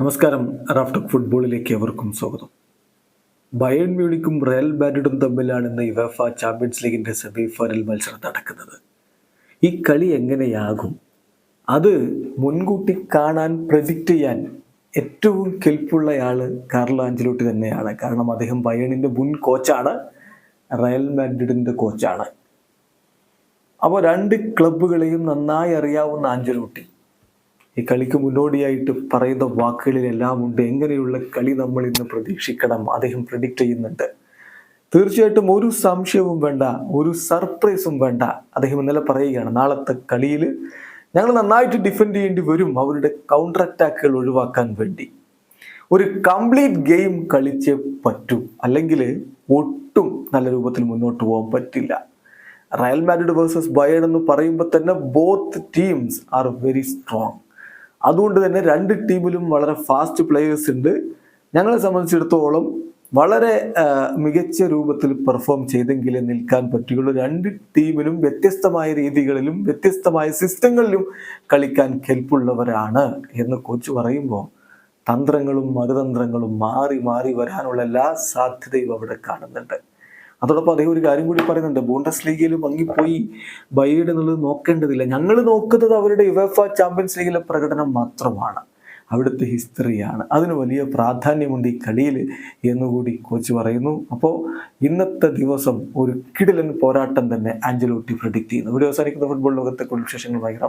നമസ്കാരം. റാഫ്റ്റർ ഫുട്ബോളിലേക്ക് എവർക്കും സ്വാഗതം. ബയൺ മ്യൂണിക്കും റയൽ മാഡ്രിഡും തമ്മിലാണ് ഇന്ന് യുവേഫ ചാമ്പ്യൻസ് ലീഗിന്റെ സെമി ഫൈനൽ മത്സരം നടക്കുന്നത്. ഈ കളി എങ്ങനെയാകും? അത് മുൻകൂട്ടി കാണാൻ പ്രഡിക്റ്റ് ചെയ്യാൻ ഏറ്റവും കെൽപ്പുള്ളയാൾ കാർലോ ആഞ്ചലോട്ടി തന്നെയാണ്. കാരണം അദ്ദേഹം ബയണിന്റെ മുൻ കോച്ചാണ് റയൽ മാഡ്രിഡിന്റെ കോച്ചാണ് അപ്പോൾ രണ്ട് ക്ലബ്ബുകളെയും നന്നായി അറിയാവുന്ന ആഞ്ചലോട്ടി ഈ കളിക്ക് മുന്നോടിയായിട്ട് പറയുന്ന വാക്കുകളിലെല്ലാം ഉണ്ട്. എങ്ങനെയുള്ള കളി നമ്മൾ ഇന്ന് പ്രതീക്ഷിക്കണം? അദ്ദേഹം പ്രിഡിക്റ്റ് ചെയ്യുന്നുണ്ട്. തീർച്ചയായിട്ടും ഒരു സംശയവും വേണ്ട ഒരു സർപ്രൈസും വേണ്ട. അദ്ദേഹം ഇന്നലെ പറയുകയാണ് നാളത്തെ കളിയിൽ ഞങ്ങൾ നന്നായിട്ട് ഡിഫെൻഡ് ചെയ്യേണ്ടി വരും. അവരുടെ കൗണ്ടർ അറ്റാക്കുകൾ ഒഴിവാക്കാൻ വേണ്ടി. ഒരു കംപ്ലീറ്റ് ഗെയിം കളിച്ച് പറ്റൂ. അല്ലെങ്കിൽ ഒട്ടും നല്ല രൂപത്തിൽ മുന്നോട്ട് പോകാൻ പറ്റില്ല. റയൽ മാഡ്രിഡ് വേഴ്സസ് ബയേഡ് എന്ന് പറയുമ്പോൾ തന്നെ both teams are very strong അതുകൊണ്ട് തന്നെ രണ്ട് ടീമിലും വളരെ ഫാസ്റ്റ് പ്ലേയേഴ്സ് ഉണ്ട്. ഞങ്ങളെ സംബന്ധിച്ചിടത്തോളം വളരെ മികച്ച രൂപത്തിൽ പെർഫോം ചെയ്തെങ്കിലേ നിൽക്കാൻ പറ്റുകയുള്ളൂ. രണ്ട് ടീമിലും വ്യത്യസ്തമായ രീതികളിലും വ്യത്യസ്തമായ സിസ്റ്റങ്ങളിലും കളിക്കാൻ കെൽപ്പുള്ളവരാണ് എന്ന് കോച്ച് പറയുമ്പോൾ തന്ത്രങ്ങളും മറുതന്ത്രങ്ങളും മാറി മാറി വരാനുള്ള എല്ലാ സാധ്യതയും അവിടെ കാണുന്നുണ്ട്. അതോടൊപ്പം അദ്ദേഹം ഒരു കാര്യം കൂടി പറയുന്നുണ്ട്. ബോണ്ടസ് ലീഗിൽ മങ്ങിപ്പോയി ബൈഡ് എന്നുള്ളത് നോക്കേണ്ടതില്ല. ഞങ്ങൾ നോക്കുന്നത് അവരുടെ യുവഫ ചാമ്പ്യൻസ് ലീഗിലെ പ്രകടനം മാത്രമാണ്. അവിടുത്തെ ഹിസ്റ്ററിയാണ് അതിന് വലിയ പ്രാധാന്യമുണ്ട് ഈ കളിയിൽ എന്നുകൂടി കോച്ച് പറയുന്നു. അപ്പോൾ ഇന്നത്തെ ദിവസം ഒരു കിടിലൻ പോരാട്ടം തന്നെ ആഞ്ചലോട്ടി പ്രഡിക്റ്റ് ചെയ്യുന്നു. ഇവിടെ അവസാനിക്കുന്ന ഫുട്ബോൾ ലോകത്തെ കുറിച്ച് വിശേഷങ്ങളുമായി ഭയങ്കര